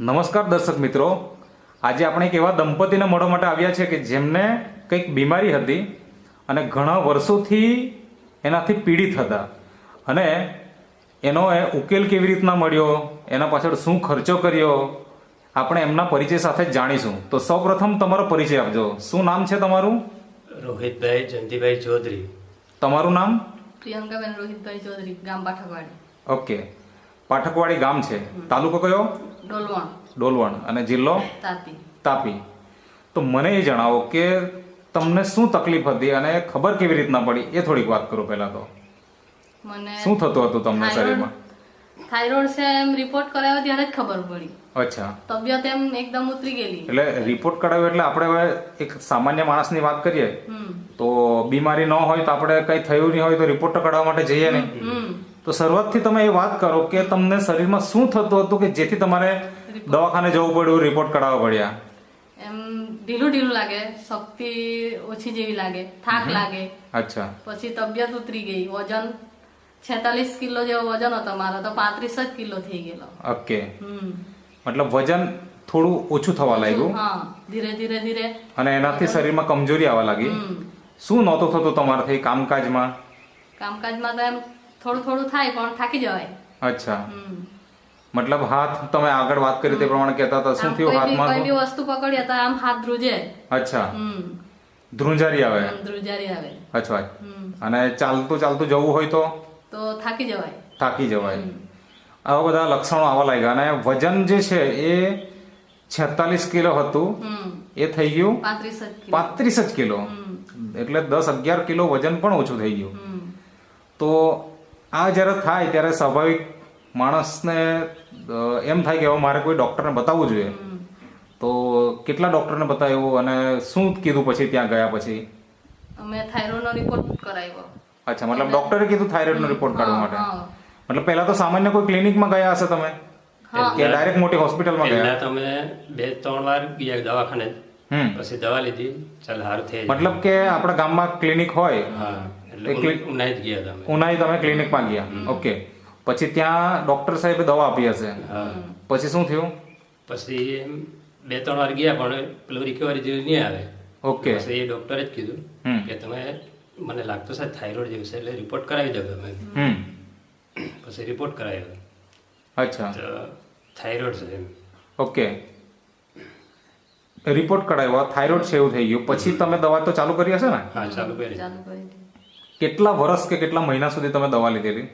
નમસ્કાર દર્શક મિત્રો. આજે આપણે એક એવા દંપતીને મળવા માટે આવ્યા છે કે જેમને કંઈક બીમારી હતી અને ઘણા વર્ષોથી એનાથી પીડિત હતા. અને એનો એ ઉકેલ કેવી રીતના મળ્યો એના પાછળ શું ખર્ચો કર્યો આપણે એમના પરિચય સાથે જાણીશું. તો સૌપ્રથમ તમારો પરિચય આપજો. શું નામ છે તમારું? રોહિતભાઈ જયંતિભાઈ ચૌધરી. તમારું નામ? પ્રિયંકાબેન રોહિતભાઈ ચૌધરી ગામ પાઠકવાડી. ઓકે. પાઠકવાડી ગામ છે. તાલુકો કયો? ડોલવણ. ડોલવણ અને જિલ્લો? તાપી. તાપી. તો મને એ જણાવો કે તમને શું તકલીફ હતી અને ખબર કેવી રીતના પડી? એ થોડીક વાત કરો પહેલા તો. મને શું થતું હતું તમને શરીરમાં? થાઇરોઇડ છે એમ રિપોર્ટ કરાવ્યો ત્યારે જ ખબર પડી. અચ્છા. તબિયત એમ એકદમ ઉતરી ગયેલી. એટલે રિપોર્ટ કરાવ્યો એટલે આપણે હવે એક સામાન્ય માણસની વાત કરીએ? તો બીમારી ન હોય તો આપણે કંઈ થયું નહીં હોય તો રિપોર્ટ કઢાવવા માટે જઈએ નહીં? તો શરૂઆતથી તમે એ વાત કરો કે તમને શરીરમાં શું થતું હતું કે જેથી તમારે દવાખાને જવું પડ્યું રિપોર્ટ કઢાવવા પડ્યા? એમ ઢીલું ઢીલું લાગે શક્તિ ઓછી જેવી લાગે થાક લાગે. અચ્છા. પછી તબિયત ઉતરી ગઈ વજન છેતાલીસ કિલો જેવો વજન હતો મારો તો પાંત્રીસ જ કિલો થઈ ગયેલો. ઓકે. મતલબ વજન થોડું ઓછું થવા લાગ્યું? હા ધીરે ધીરે ધીરે. અને એનાથી શરીરમાં કમજોરી આવવા લાગી? શું નહોતું થતું તમારાથી કામકાજમાં? કામકાજમાં તો એમ થોડું થોડું થાય પણ થાકી જવાય. અચ્છા. મતલબ હાથ તમે આગળ વાત કરી તે પ્રમાણે કહેતા હતા શું થયું હાથમાં કોઈ બી વસ્તુ પકડી હતા આમ હાથ ધ્રુજે. અચ્છા. હમ. ધ્રુંજારી આવે? ધ્રુજારી આવે. અચ્છા. અને ચાલતું ચાલતું જવું હોય તો? તો થાકી જવાય. થાકી જવાય. આવા બધા લક્ષણો આવવા લાગ્યા. અને વજન જે છે એ છેતાલીસ કિલો હતું. એ થઈ ગયું? પાંત્રીસ જ કિલો. એટલે દસ અગિયાર કિલો વજન પણ ઓછું થઈ ગયું. તો આ જ્યારે થાય ત્યારે સ્વાભાવિક માણસને એમ થાય કે હવે મારે કોઈ ડૉક્ટરને બતાવવું જોઈએ. તો કેટલા ડૉક્ટરને બતાવ્યું અને શું કીધું પછી ત્યાં ગયા પછી? અમે થાઇરોઇડનો રિપોર્ટ કરાવ્યો. અચ્છા મતલબ ડૉક્ટરે કીધું થાઇરોઇડનો રિપોર્ટ કાઢવા માટે. મતલબ પહેલા તો સામાન્ય કોઈ ક્લિનિકમાં ગયા હશે તમે? કે ડાયરેક્ટ મોટી હોસ્પિટલમાં ગયા? તમે બે ત્રણ વાર ગયા દવાખાને. હમ. પછી દવા લીધી ચાલ સારું થઈ મતલબ કે આપણા ગામમાં ક્લિનિક હોય. ઉનાઈ જ ગયા તમે. ઉનાઈ તમે ક્લિનિકમાં ગયા. ઓકે પછી ત્યાં ડૉક્ટર સાહેબે દવા આપી હશે. હા. પછી શું થયું? પછી એમ બે ત્રણ વાર ગયા પણ પેલું રિકવરી જેવું નહીં આવે. ઓકે એ ડોક્ટરે જ કીધું હમ. કે તમે મને લાગતો સાહેબ થાઇરોઇડ જેવું છે એટલે રિપોર્ટ કરાવી દો તમે. હમ. પછી રિપોર્ટ કરાવ્યો અચ્છા. થાઇરોઇડ છે એમ. ઓકે રિપોર્ટ કરાવ્યો થાઇરોઇડ છે એવું થઈ ગયું. પછી તમે દવા તો ચાલુ કરી હશે ને? હા ચાલુ કરી. ચાલુ કરી દીધું. કેટલા વર્ષ કે કેટલા મહિના સુધી તમે દવા લીધેલી?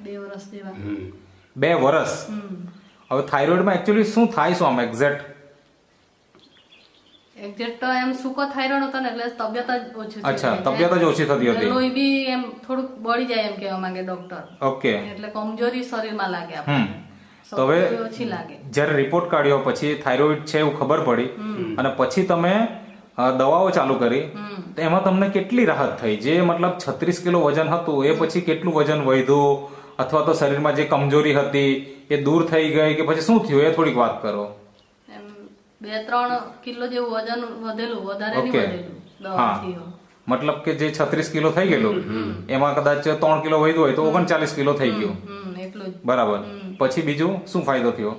બે વર્ષ જેવા. હમ. બે વર્ષ હવે થાઇરોઇડમાં એકચ્યુઅલી શું થાય શું આમ એક્ઝેક્ટ એક્ઝેક્ટ તો એમ સૂકો થાઇરોઇડ હતો ને એટલે તબિયત જ ઓછી થઈ અચ્છા તબિયત જ ઓછી થતી હતી. લોહી બી એમ થોડુંક બળી જાય એમ કહેવા માંગે ડોક્ટર ઓકે એટલે કમજોરી શરીરમાં લાગે હમ. આપણને. તો હવે ઓછી લાગે. જ્યારે રિપોર્ટ કાઢ્યો પછી થાઇરોઇડ છે એવું ખબર પડી. અને પછી તમે દવાઓ ચાલુ કરી. તો એમાં તમને કેટલી રાહત થઈ? જે મતલબ છત્રીસ કિલો વજન હતું એ પછી કેટલું વજન વધ્યું? અથવા તો શરીરમાં જે કમજોરી હતી એ દૂર થઈ ગઈ કે પછી શું થયું? એ થોડીક વાત કરો. બે ત્રણ કિલો જેવું વજન વધેલું વધારે ઓકે. વધેલું હા. મતલબ કે જે છત્રીસ કિલો થઈ ગયેલું એમાં કદાચ ત્રણ કિલો વધ્યું હોય તો ઓગણચાલીસ કિલો થઈ ગયું. બરાબર. પછી બીજું શું ફાયદો થયો?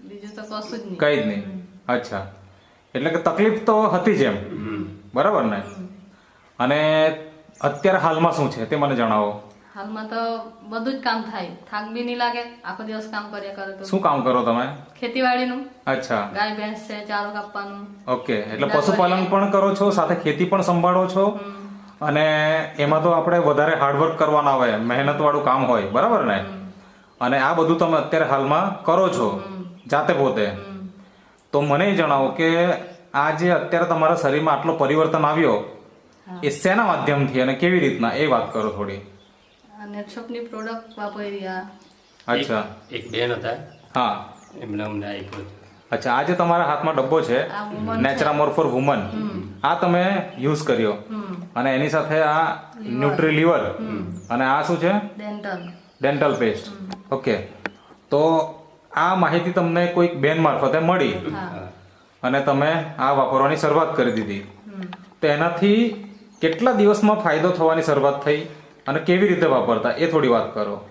બીજું તો કશું જ નહીં. કઈ જ નહીં. અચ્છા. એટલે કે તકલીફ તો હતી જ એમ. બરાબર ને? અને અત્યારે હાલમાં શું છે તે મને જણાવો. હાલમાં તો બધું જ કામ થાય. થાક બી નહીં લાગે. આખો દિવસ કામ કર્યા કરે તો. શું કામ કરો તમે? ખેતીવાડીનું. અચ્છા. ગાય ભેંસ છે ચારો કાપવાનું. ઓકે. એટલે પશુપાલન પણ કરો છો સાથે ખેતી પણ સંભાળો છો? અને એમાં તો આપણે વધારે હાર્ડવર્ક કરવાના હોય મહેનત વાળું કામ હોય. બરાબર ને? અને આ બધું તમે અત્યારે હાલમાં કરો છો. જાતે પોતે. તો મને એ જણાવો કે આ જે અત્યારે તમારા શરીરમાં આટલો પરિવર્તન આવ્યો એ શેના માધ્યમથી અને કેવી રીતના? એ વાત કરો થોડી. નેટશોપની પ્રોડક્ટ વાપરી અચ્છા. એક બેન હતા. હા. એમને અમને આપ્યો અચ્છા આ જે તમારા હાથમાં ડબ્બો છે Natura more Naturamore for woman આ તમે યુઝ કર્યો. અને એની સાથે આ ન્યુટ્રી લીવર અને આ શું છે? ડેન્ટલ ડેન્ટલ પેસ્ટ ઓકે તો આ માહિતી તમને કોઈક બેન મારફતે મળી. અને તમે આ વાપરવાની શરૂઆત કરી દીધી. તો એનાથી કેટલા દિવસમાં ફાયદો થવાની શરૂઆત થઈ અને કેવી રીતે વાપરતા? એ થોડી વાત કરો.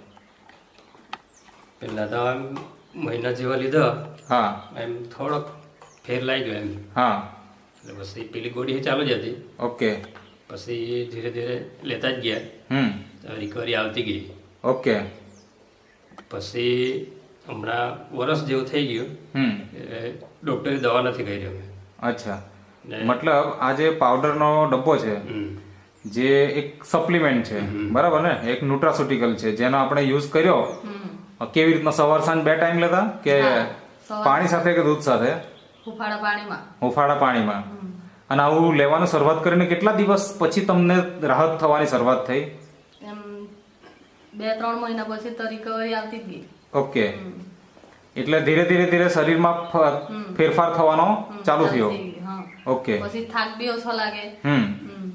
પહેલા તો આમ મહિના જેવા લીધા. હા. એમ થોડોક ફેર લાગી ગયો એમ. હા. એટલે પછી પેલી ગોળી ચાલુ જ હતી. ઓકે. પછી ધીરે ધીરે લેતા જ ગયા. હમ. રિકવરી આવતી ગઈ. ઓકે. પછી હમણાં વરસ જેવું થઈ ગયું. હમ. એ ડૉક્ટરે દવા નથી કરી અમે અચ્છા. મતલબ આ જે પાવડરનો ડબ્બો છે જે એક સપ્લિમેન્ટ છે બરાબર ને? એક ન્યુટ્રાસ્યુટિકલ છે જેનો આપણે યુઝ કર્યો. કેવી રીતના સવાર સાંજ બે ટાઈમ લેતા? કે પાણી સાથે કે દૂધ સાથે? હુફાળા પાણીમાં. હુંફાળા પાણીમાં. અને આવું લેવાનું શરૂઆત કરીને કેટલા દિવસ પછી તમને રાહત થવાની શરૂઆત થઈ? બે ત્રણ મહિના પછી તો રિકવરી આવતી જ ગઈ. ઓકે એટલે ધીરે ધીરે ધીરે શરીરમાં ફેરફાર થવાનો ચાલુ થયો. ઓકે પછી થાક બી ઓછો લાગે. હમ. હમ.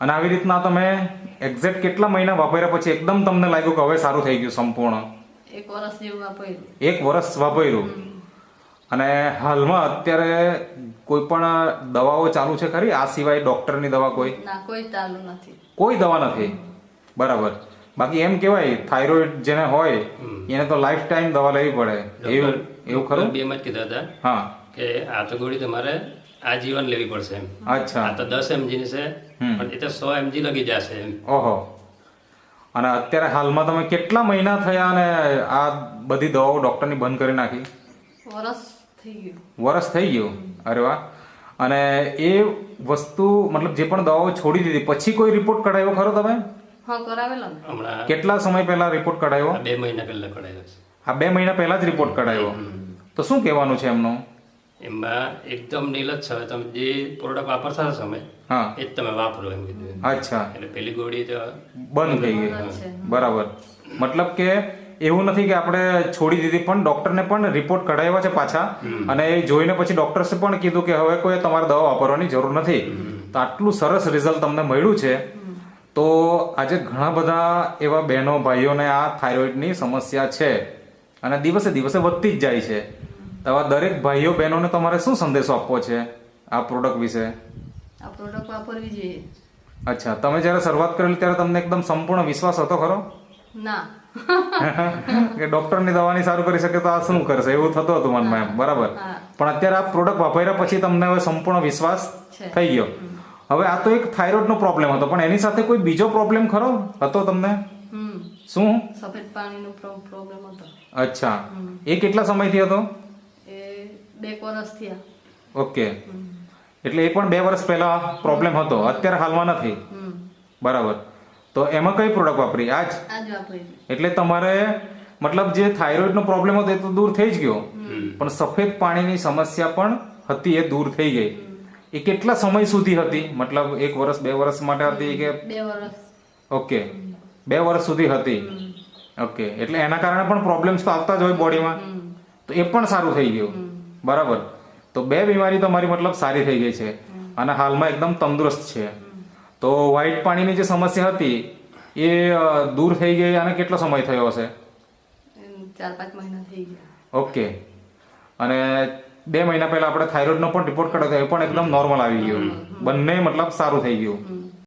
અને આવી રીતના તમે એક્ઝેક્ટ કેટલા મહિના વાપર્યા પછી એકદમ તમને લાગ્યું કે હવે સારું થઈ ગયું સંપૂર્ણ? એક વર્ષ જેવું વાપર્યું. એક વર્ષ વાપર્યું. અને હાલમાં અત્યારે કોઈ પણ દવાઓ ચાલુ છે ખરી? આ સિવાય ડોક્ટરની દવા કોઈ? ના કોઈ ચાલુ નથી. કોઈ દવા નથી? બરાબર. બાકી એમ કહેવાય થાઇરોઇડ જેને હોય એને તો લાઈફ ટાઈમ દવા લેવી પડે. એવું એવું ખરું? બે માં જ કીધા હતા હા. કે આ તો ગોળી તમારે આજીવન લેવી પડશે એમ. અચ્છા. આ તો દસ એમજી ની છે પણ એ તો સો એમજી લગી જશે એમ. ઓહો. અને અત્યારે હાલમાં તમે કેટલા મહિના થયા અને આ બધી દવાઓ ડોક્ટરની બંધ કરી નાખી? વરસ થઈ ગયું. વરસ થઈ ગયું? અરે વાહ. અને એ વસ્તુ મતલબ જે પણ દવાઓ છોડી દીધી પછી કોઈ રિપોર્ટ કઢાવ્યો ખરો તમે? હા કરાવેલો ને? હમણાં કેટલા સમય પહેલા રિપોર્ટ કઢાયો? આ બે મહિના પહેલા કઢાવ્યો છે. આ બે મહિના પહેલા જ રિપોર્ટ કઢાયો. તો શું કહેવાનું છે એમનું? એમાં એકદમ નીલજ છે. તમે જે પ્રોડક્ટ વાપરતા હશો સમય હા. એ જ તમે વાપરો એમ કીધું અચ્છા. એટલે પેલી ગોળી તો બંધ થઈ ગઈ. બરાબર. મતલબ કે એવું નથી કે આપણે છોડી દીધી પણ ડોક્ટરને પણ રિપોર્ટ કઢાવ્યા છે પાછા. અને એ જોઈને પછી ડોક્ટર્સે પણ કીધું કે હવે કોઈ તમારે દવા વાપરવાની જરૂર નથી. તો આટલું સરસ રિઝલ્ટ તમને મળ્યું છે. તો આજે ઘણા બધા એવા બહેનો ભાઈઓને આ થાઇરોઇડની સમસ્યા છે અને દિવસે દિવસે વધતી જ જાય છે. તો આવા દરેક ભાઈઓ બહેનોને તમારે શું સંદેશો આપવો છે આ પ્રોડક્ટ વિશે? આ પ્રોડક્ટ વાપરવી જોઈએ. અચ્છા તમે જ્યારે શરૂઆત કરેલી ત્યારે તમને એકદમ સંપૂર્ણ વિશ્વાસ હતો ખરો? ના. કે ડોક્ટરની દવાની સારું કરી શકે તો આ શું કરશે? એવું થતું હતું મનમાં એમ બરાબર. પણ અત્યારે આ પ્રોડક્ટ વાપર્યા પછી તમને હવે સંપૂર્ણ વિશ્વાસ થઈ ગયો. હવે આ તો એક થાઇરોઇડનો પ્રોબ્લેમ હતો. પણ એની સાથે કોઈ બીજો પ્રોબ્લેમ ખરો? હતો તમને? શું? સફેદ પાણીનો પ્રોબ્લેમ હતો. અચ્છા. એ કેટલા સમયથી હતો? એ બે વર્ષ થયા. ઓકે. એટલે એ પણ બે વર્ષ પહેલા પ્રોબ્લેમ હતો. અત્યારે હાલમાં નથી? બરાબર. તો એમાં કઈ પ્રોડક્ટ વાપરી? આજ? એટલે તમારે મતલબ જે થાઇરોઇડનો પ્રોબ્લેમ હતો એ તો દૂર થઈ જ ગયો. પણ સફેદ પાણીની સમસ્યા પણ હતી એ દૂર થઈ ગઈ. એ કેટલા સમય સુધી હતી? મતલબ એક વર્ષ બે વર્ષ માટે હતી કે? બે વર્ષ. ઓકે. બે વર્ષ સુધી હતી. ઓકે. એટલે એના કારણે પણ પ્રોબ્લેમ્સ તો આવતા જ હોય બોડીમાં તો એ પણ સારું થઈ ગયું. બરાબર. તો બે બીમારી તમારી મતલબ સારી થઈ ગઈ છે. અને હાલમાં એકદમ તંદુરસ્ત છે. તો વ્હાઈટ પાણીની જે સમસ્યા હતી એ દૂર થઈ ગઈ અને કેટલો સમય થયો હશે? ચાર પાંચ મહિના થઈ ગયા. ઓકે. અને બે મહિના પહેલા આપણે થાઇરોઇડનો પણ રિપોર્ટ કર્યો હતો એ પણ એકદમ નોર્મલ આવી ગયો. બંને મતલબ સારું થઈ ગયું.